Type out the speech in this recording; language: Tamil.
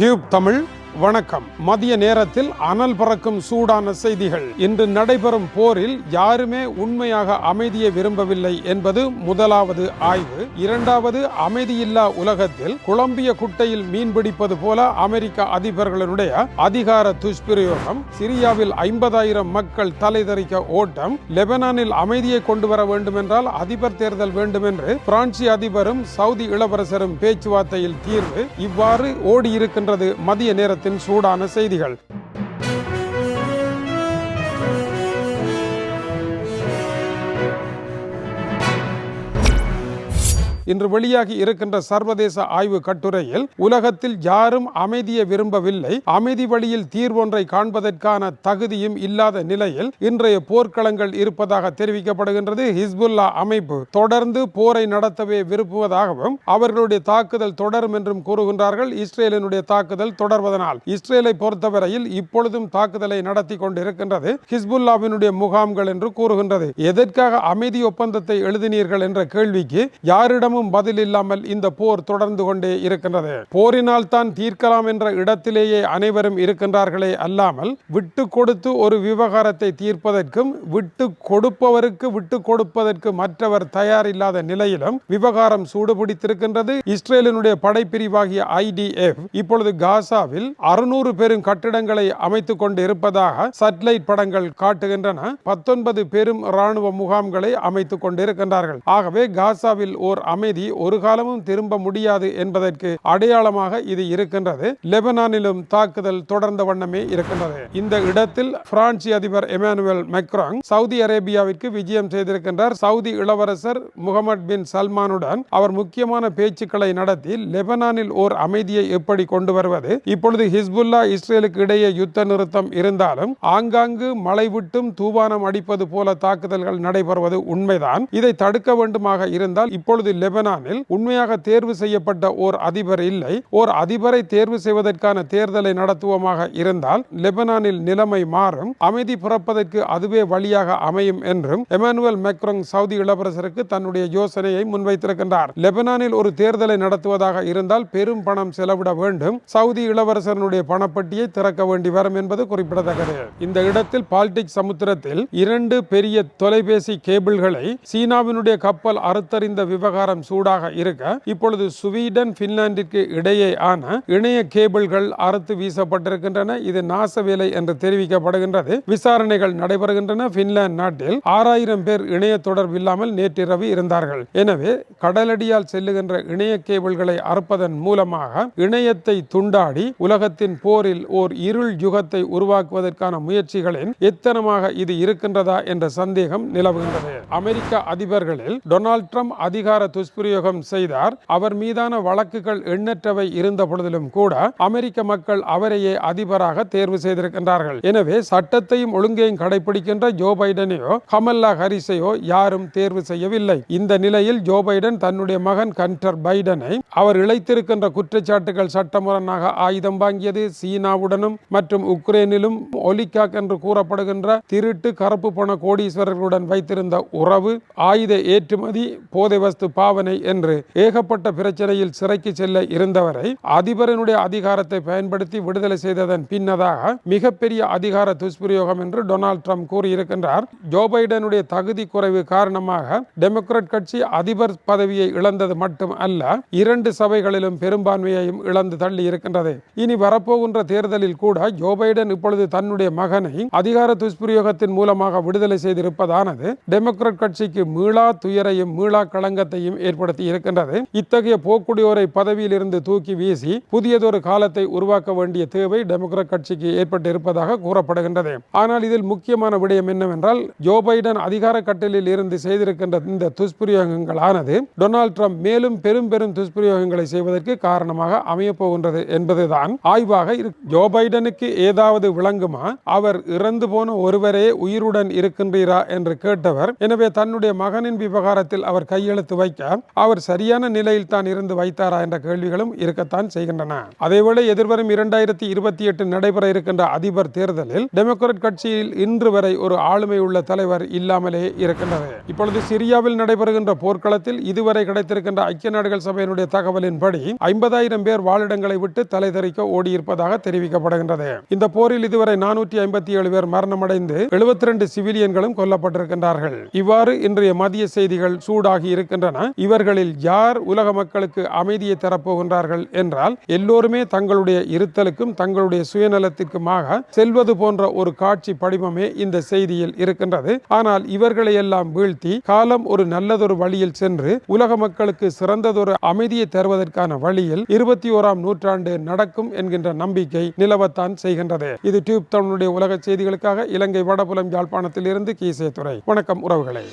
டியூப் தமிழ் வணக்கம். மதிய நேரத்தில் அனல் பறக்கும் சூடான செய்திகள். இன்று நடைபெறும் போரில் யாருமே உண்மையாக அமைதியை விரும்பவில்லை என்பது முதலாவது ஆய்வு. இரண்டாவது அமைதியில்லா உலகத்தில் குழம்பிய குட்டையில் மீன் பிடிப்பது போல அமெரிக்க அதிபர்களுடைய அதிகார துஷ்பிரயோகம் சிரியாவில் ஐம்பதாயிரம் மக்கள் தலைதறிக்க ஓட்டம் லெபனானில் அமைதியை கொண்டு வர வேண்டும் என்றால் அதிபர் தேர்தல் வேண்டும் என்று பிரான்சி அதிபரும் சவுதி இளவரசரும் பேச்சுவார்த்தையில் தீர்வு இவ்வாறு ஓடியிருக்கின்றது மதிய நேரத்தில். நேரத்தின் சூடான செய்திகள். இன்று வெளியாகி இருக்கின்ற சர்வதேச ஆய்வு கட்டுரையில் உலகத்தில் யாரும் அமைதியை விரும்பவில்லை அமைதி வழியில் தீர்வொன்றை காண்பதற்கான தகுதியும் இல்லாத நிலையில் இன்றைய போர்க்களங்கள் இருப்பதாக தெரிவிக்கப்படுகின்றது. ஹிஸ்புல்லா அமைப்பு தொடர்ந்து போரை நடத்தவே விரும்புவதாகவும் அவர்களுடைய தாக்குதல் தொடரும் என்றும் கூறுகின்றார்கள். இஸ்ரேலினுடைய தாக்குதல் தொடர்வதனால் இஸ்ரேலை பொறுத்தவரையில் இப்பொழுதும் தாக்குதலை நடத்தி கொண்டிருக்கின்றது ஹிஸ்புல்லாவினுடைய முகாம்கள் என்று கூறுகின்றது. எதற்காக அமைதி ஒப்பந்தத்தை எழுதினீர்கள் என்ற கேள்விக்கு யாரிடமும் பதில் இல்லாமல் இந்த போர் தொடர்ந்து கொண்டே இருக்கின்றது. போரினால் தான் தீர்க்கலாம் என்ற இடத்திலேயே அனைவரும் இருக்கின்றார்களே அல்லாமல் விட்டு கொடுத்து ஒரு விவகாரத்தை தீர்ப்பதற்கும் விட்டு கொடுப்பவருக்கு விட்டு கொடுப்பதற்கு மற்றவர் தயார் இல்லாத நிலையிலும் விவகாரம் சூடுபிடித்திருக்கின்றது. இஸ்ரேலினுடைய படைப்பிரிவாகிய ஐடிஎஃப் இப்பொழுது காசாவில் அறுநூறு பெரும் கட்டிடங்களை அமைத்துக் கொண்டு இருப்பதாக சட்டலைட் படங்கள் காட்டுகின்றன. பத்தொன்பது பெரும் இராணுவ முகாம்களை அமைத்துக் கொண்டிருக்கின்றார்கள். ஆகவே காசாவில் ஓர் அமை அமைதி ஒரு காலமும் திரும்ப முடியாது என்பதற்கு அடையாளமாக இது இருக்கின்றது. லெபனானிலும் தாக்குதல் தொடர்ந்த வண்ணமே இருக்கின்றது. இந்த இடத்தில் பிரான்சி அதிபர் எமானுவேல் மெக்ராங் சவுதி அரேபியாவிற்கு விஜயம் செய்திருக்கின்றார். சவுதி இளவரசர் முகமது பின் சல்மானுடன் அவர் முக்கியமான பேச்சுக்களை நடத்தி லெபனானில் ஓர் அமைதியை எப்படி கொண்டு வருவது? இப்பொழுது ஹிஸ்புல்லா இஸ்ரேலுக்கு இடையே யுத்த நிறுத்தம் இருந்தாலும் ஆங்காங்கு மழை விட்டும் தூவானம் அடிப்பது போல தாக்குதல்கள் நடைபெறுவது உண்மைதான். இதை தடுக்க வேண்டுமாக இருந்தால் இப்பொழுது லெபனானில் உண்மையாக தேர்வு செய்யப்பட்ட ஓர் அதிபர் இல்லை. ஓர் அதிபரை தேர்வு செய்வதற்கான தேர்தலை நடத்துவமாக இருந்தால் லெபனானில் நிலைமை மாறும். அமைதி பிறப்பதற்கு அதுவே வழியாக அமையும் என்றும் எமானுவல் மெக்ரோங் சவுதி இளவரசருக்கு தன்னுடைய யோசனையை முன்வைத்திருக்கின்றார். லெபனானில் ஒரு தேர்தலை நடத்துவதாக இருந்தால் பெரும் பணம் செலவிட வேண்டும். சவுதி இளவரசனுடைய பணப்பட்டியை திறக்க வேண்டி வரும் என்பது குறிப்பிடத்தக்கது. இந்த இடத்தில் பால்டிக் சமுத்திரத்தில் இரண்டு பெரிய தொலைபேசி கேபிள்களை சீனாவினுடைய கப்பல் அறுத்தறிந்த விவகாரம் சூடாக இருக்க இப்பொழுது சுவீடன் பின்லாந்திற்கு இடையே ஆன இணைய கேபிள்கள் அறுத்து வீசப்பட்டிருக்கின்றன. இது நாச வேலை என்று தெரிவிக்கப்படுகின்றது. விசாரணைகள் நடைபெறுகின்றன. பின்லாந்து நாட்டில் ஆறாயிரம் பேர் இணைய தொடர்பு இல்லாமல் நேற்றிரவு இருந்தார்கள். எனவே கடலடியால் செல்லுகின்ற இணைய கேபிள்களை அறுப்பதன் மூலமாக இணையத்தை துண்டாடி உலகத்தின் போரில் ஓர் இருள் யுகத்தை உருவாக்குவதற்கான முயற்சிகளின் எத்தனமாக இது இருக்கின்றதா என்ற சந்தேகம் நிலவுகின்றது. அமெரிக்க அதிபர்களில் டொனால்ட் ட்ரம்ப் அதிகார துஷ்பிரயோகம் செய்தார். அவர் மீதான வழக்குகள் எண்ணற்றவை இருந்த பொழுதிலும் கூட அமெரிக்க மக்கள் அவரையே அதிபராக தேர்வு செய்திருக்கின்றார்கள். எனவே சட்டத்தையும் ஒழுங்கையும் கடைபிடிக்கின்ற ஜோ பைடனையோ கமல்லா ஹரிஸையோ யாரும் தேர்வு செய்யவில்லை. இந்த நிலையில் ஜோ பைடன் தன்னுடைய மகன் கண்டர் பைடனை அவர் இழைத்திருக்கின்ற குற்றச்சாட்டுகள் சட்டமுரணாக ஆயுதம் வாங்கியது சீனாவுடனும் மற்றும் உக்ரைனிலும் ஒலிகாக் என்று கூறப்படுகின்ற திருட்டு கருப்பு பண கோடீஸ்வரர்களுடன் வைத்திருந்த உறவு ஆயுத ஏற்றுமதி போதை வஸ்து பாவனை என்று ஏகப்பட்ட பிரச்சனையில் சிறைக்கு செல்ல இருந்தவரை அதிபரனுடைய அதிகாரத்தை பயன்படுத்தி விடுதலை செய்ததன் பின்னதாக மிகப்பெரிய அதிகார துஷ்பிரயோகம் என்று டொனால்ட் ட்ரம்ப் கூறியிருக்கின்றார். ஜோ பைடனுடைய தகுதி குறைவு காரணமாக டெமோக்ராட் கட்சி அதிபர் பதவியை இழந்தது மட்டும் அல்ல இரண்டு சபைகளிலும் பெரும்பான்மையையும் இழந்து தள்ளி இருக்கின்றது. இனி வரப்போகின்ற தேர்தலில் கூட ஜோ பைடன் இப்பொழுது தன்னுடைய மகனை அதிகார துஷ்பிரயோகத்தின் மூலமாக விடுதலை செய்திருப்பதானது டெமோக்ராட் கட்சிக்கு மீளா துயரையும் மீளா களங்கத்தையும் ஏற்படுத்தி இருக்கின்றது. இத்தகைய போக்குடியோரை பதவியில் இருந்து தூக்கி வீசி புதியதொரு காலத்தை உருவாக்க வேண்டிய தேவை டெமோக்ராட் கட்சிக்கு ஏற்பட்டு இருப்பதாக கூறப்படுகின்றது. ஆனால் இதில் முக்கியமான விடயம் என்னவென்றால் ஜோ பைடன் அதிகார கட்டலில் இருந்து செய்திருக்கின்ற இந்த துஷ்பிரயோகங்களானது டொனால்ட் ட்ரம்ப் மேலும் பெரும் பெரும் துஷ்பிரயோகங்களை செய்வதற்கு காரணமாக அமையப்போகின்றது என்பதுதான் ஆய்வாக ஜோ பைடனுக்கு ஏதாவது விளங்குமா? அவர் இறந்து போன ஒருவரே உயிருடன் இருக்கின்றீரா? என்று கேட்டவர் எனவே தன்னுடைய மகனின் விவகாரத்தில் அவர் கையெழுத்து வைக்க இருந்தாலும் அவர் சரியான நிலையில் தான் இருந்து வைத்தாரா என்ற கேள்விகளும் இருக்கத்தான் செய்கின்றன. அதேவேளை எதிர்வரும் இரண்டாயிரத்தி இருபத்தி எட்டு நடைபெற இருக்கின்ற அதிபர் தேர்தலில் டெமோக்ராட் கட்சியில் இன்று வரை ஒரு ஆளுமை உள்ள தலைவர் இல்லாமலே இருக்கின்றது. இப்பொழுது சிரியாவில் நடைபெறுகின்ற போர்க்களத்தில் இதுவரை கிடைத்திருக்கின்ற ஐக்கிய நாடுகள் சபையினுடைய தகவலின்படி ஐம்பதாயிரம் பேர் வாழிடங்களை விட்டு தலைதறிக்க ஓடியிருப்பதாக தெரிவிக்கப்படுகின்றது. இந்த போரில் இதுவரை நானூற்றி ஐம்பத்தி ஏழு பேர் மரணமடைந்து எழுபத்தி ரெண்டு சிவிலியன்களும் கொல்லப்பட்டிருக்கின்றார்கள். இவ்வாறு இன்றைய மதிய செய்திகள் சூடாகி இருக்கின்றன. இவர்களில் யார் உலக மக்களுக்கு அமைதியை தரப்போகின்றார்கள் என்றால் எல்லோருமே தங்களுடைய இருத்தலுக்கும் தங்களுடைய சுயநலத்திற்குமாக செல்வது போன்ற ஒரு காட்சி படிமமே இந்த செய்தியில் இருக்கின்றது. ஆனால் இவர்களை எல்லாம் வீழ்த்தி காலம் ஒரு நல்லதொரு வழியில் சென்று உலக மக்களுக்கு சிறந்ததொரு அமைதியை தருவதற்கான வழியில் இருபத்தி ஓராம் நூற்றாண்டு நடக்கும் என்கின்ற நம்பிக்கை நிலவத்தான் செய்கின்றது. இது டியூப் தமிழுடைய உலக செய்திகளுக்காக இலங்கை வடபுலம் யாழ்ப்பாணத்தில் இருந்து கீசே துறை வணக்கம் உறவுகளை.